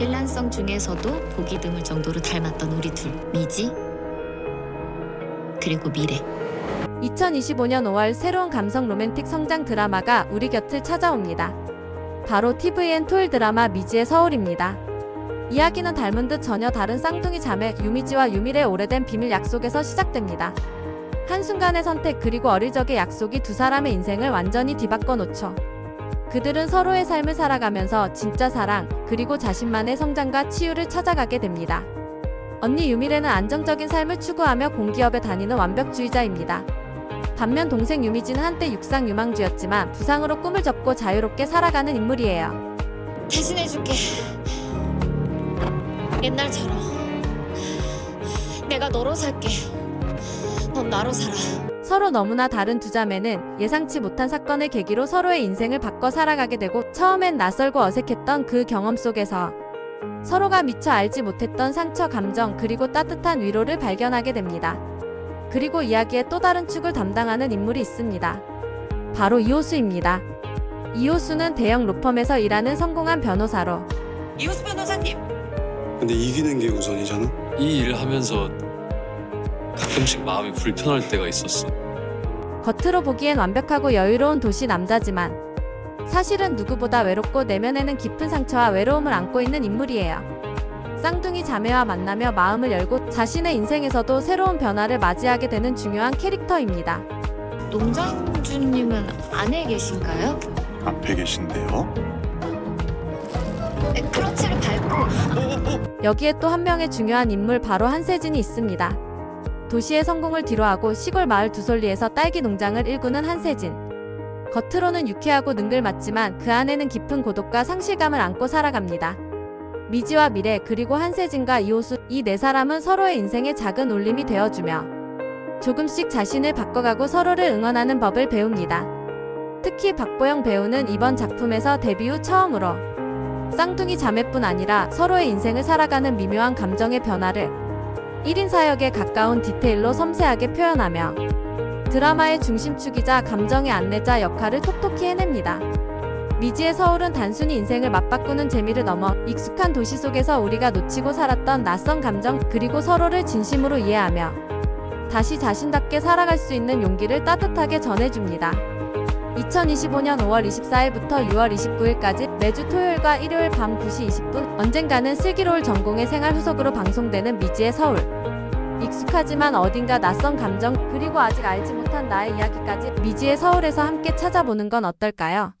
일란성 중에서도 보기 드물 정도로 닮았던 우리 둘 미지 그리고 미래 2025년 5월 새로운 감성 로맨틱 성장 드라마가 우리 곁을 찾아옵니다. 바로 TVN 토일 드라마 미지의 서울입니다. 이야기는 닮은 듯 전혀 다른 쌍둥이 자매 유미지와 유밀의 오래된 비밀 약속에서 시작됩니다. 한순간의 선택 그리고 어릴 적의 약속이 두 사람의 인생을 완전히 뒤바꿔 놓죠. 그들은 서로의 삶을 살아가면서 진짜 사랑 그리고 자신만의 성장과 치유를 찾아가게 됩니다. 언니 유미래는 안정적인 삶을 추구하며 공기업에 다니는 완벽주의자입니다. 반면 동생 유미진은 한때 육상 유망주였지만 부상으로 꿈을 접고 자유롭게 살아가는 인물이에요. 대신해줄게 옛날처럼 내가 너로 살게 넌 나로 살아 서로 너무나 다른 두 자매는 예상치 못한 사건을 계기로 서로의 인생을 바꿔 살아가게 되고 처음엔 낯설고 어색했던 그 경험 속에서 서로가 미처 알지 못했던 상처 감정 그리고 따뜻한 위로를 발견하게 됩니다. 그리고 이야기의 또 다른 축을 담당하는 인물이 있습니다. 바로 이호수입니다. 이호수는 대형 로펌에서 일하는 성공한 변호사로 이호수 변호사님 근데 이기는 게 우선이잖아. 이 일을 하면서 가끔씩 마음이 불편할 때가 있었어. 겉으로 보기엔 완벽하고 여유로운 도시 남자지만 사실은 누구보다 외롭고 내면에는 깊은 상처와 외로움을 안고 있는 인물이에요. 쌍둥이 자매와 만나며 마음을 열고 자신의 인생에서도 새로운 변화를 맞이하게 되는 중요한 캐릭터입니다. 농장주님은 안에 계신가요? 앞에 계신데요. 네, 크러치를 밟고 여기에 또 한 명의 중요한 인물 바로 한세진이 있습니다. 도시의 성공을 뒤로하고 시골 마을 두솔리에서 딸기 농장을 일구는 한세진. 겉으로는 유쾌하고 능글맞지만 그 안에는 깊은 고독과 상실감을 안고 살아갑니다. 미지와 미래 그리고 한세진과 이호수 이 네 사람은 서로의 인생의 작은 울림이 되어주며 조금씩 자신을 바꿔가고 서로를 응원하는 법을 배웁니다. 특히 박보영 배우는 이번 작품에서 데뷔 후 처음으로 쌍둥이 자매뿐 아니라 서로의 인생을 살아가는 미묘한 감정의 변화를 1인 사역에 가까운 디테일로 섬세하게 표현하며 드라마의 중심축이자 감정의 안내자 역할을 톡톡히 해냅니다. 미지의 서울은 단순히 인생을 맞바꾸는 재미를 넘어 익숙한 도시 속에서 우리가 놓치고 살았던 낯선 감정 그리고 서로를 진심으로 이해하며 다시 자신답게 살아갈 수 있는 용기를 따뜻하게 전해줍니다. 2025년 5월 24일부터 6월 29일까지 매주 토요일과 일요일 밤 9시 20분 언젠가는 슬기로울 전공의 생활 후속으로 방송되는 미지의 서울 익숙하지만 어딘가 낯선 감정 그리고 아직 알지 못한 나의 이야기까지 미지의 서울에서 함께 찾아보는 건 어떨까요?